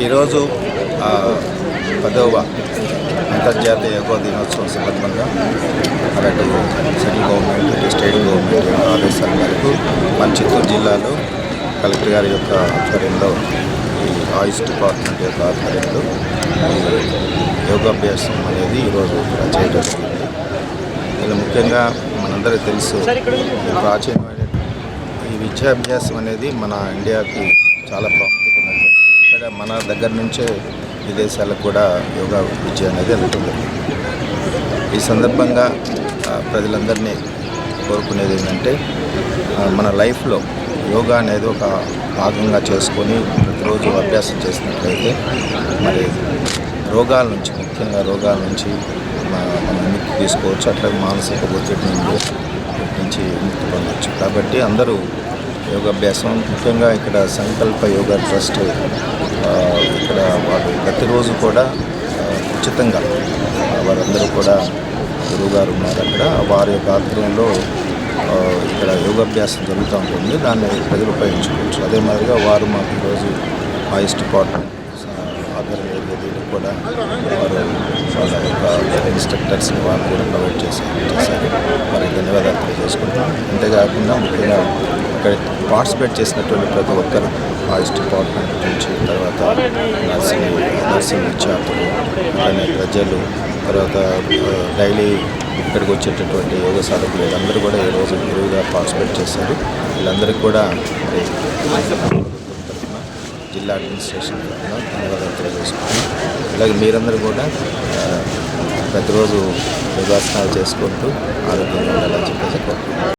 ఈరోజు పదవ అంతర్జాతీయ యోగా దినోత్సవం సందర్భంగా అలాంటి సెంట్రల్ గవర్నమెంట్ స్టేట్ గవర్నమెంట్ యొక్క ఆదేశాల మేరకు మన చిత్తూరు జిల్లాలో కలెక్టర్ గారి యొక్క ఆధ్వర్యంలో ఈ ఆయుష్ డిపార్ట్మెంట్ యొక్క ఆధ్వర్యంలో యోగాభ్యాసం అనేది ఈరోజు ఇక్కడ చేయడం జరిగింది. ఇలా ముఖ్యంగా మనందరికీ తెలుసు ప్రాచీనమైన ఈ విద్యాభ్యాసం అనేది మన ఇండియాకి చాలా ప్రాముఖ్యత ఉన్నటువంటి ఇక్కడ మన దగ్గర నుంచే విదేశాలకు కూడా యోగా విద్య అనేది వెళ్తుంది ఈ సందర్భంగా ప్రజలందరినీ కోరుకునేది ఏంటంటే మన లైఫ్లో యోగా అనేది ఒక భాగంగా చేసుకొని ప్రతిరోజు అభ్యాసం చేసినట్లయితే మరి రోగాల నుంచి ముఖ్యంగా రోగాల నుంచి మన మనం తీసుకోవచ్చు. అట్లాగే మానసిక ఒత్తిడి నుండి నుంచి ముక్తి పొందవచ్చు కాబట్టి అందరూ యోగాభ్యాసం ముఖ్యంగా ఇక్కడ సంకల్ప యోగా ట్రస్ట్ ఇక్కడ వాళ్ళు ప్రతిరోజు కూడా ఉచితంగా వారందరూ కూడా గురువుగారు ఉన్నారు అక్కడ. వారి యొక్క ఆధ్వర్యంలో ఇక్కడ యోగాభ్యాసం జరుగుతూ ఉంటుంది. దాన్ని ప్రజలు ఉపయోగించుకోవచ్చు. అదే మాదిరిగా వారు మాకు ఈరోజు ఆయుష్ డిపార్ట్మెంట్ ఆధ్వర్యంలో దీనికి కూడా వారు వాళ్ళ యొక్క ఇన్స్ట్రక్టర్స్ని వారు కూడా ప్రొవైడ్ చేశారు. చేశారు. వారికి ధన్యవాదాలు తెలియజేసుకుంటాం అంతేకాకుండా ముఖ్యంగా ఇక్కడ పార్టిసిపేట్ చేసినటువంటి ప్రతి ఒక్కరు ఆయుష్ డిపార్ట్మెంట్ నుంచి తర్వాత నర్సింగ్ నర్సింగ్ విద్యార్థులు అలానే ప్రజలు తర్వాత డైలీ ఇక్కడికి వచ్చేటటువంటి యోగ సాధకులు వీళ్ళందరూ కూడా ఈరోజు గురువుగా పార్టిసిపేట్ చేశారు. వీళ్ళందరికీ కూడా జిల్లా అడ్మినిస్ట్రేషన్ తరఫున ధన్యవాదాలు తెలియజేసుకుంటున్నాం. అలాగే మీరందరూ కూడా ప్రతిరోజు యోగాసనాలు చేసుకుంటూ ఆరోగ్యంగా ఉండాలని చెప్పేసి కోరుకుంటున్నాను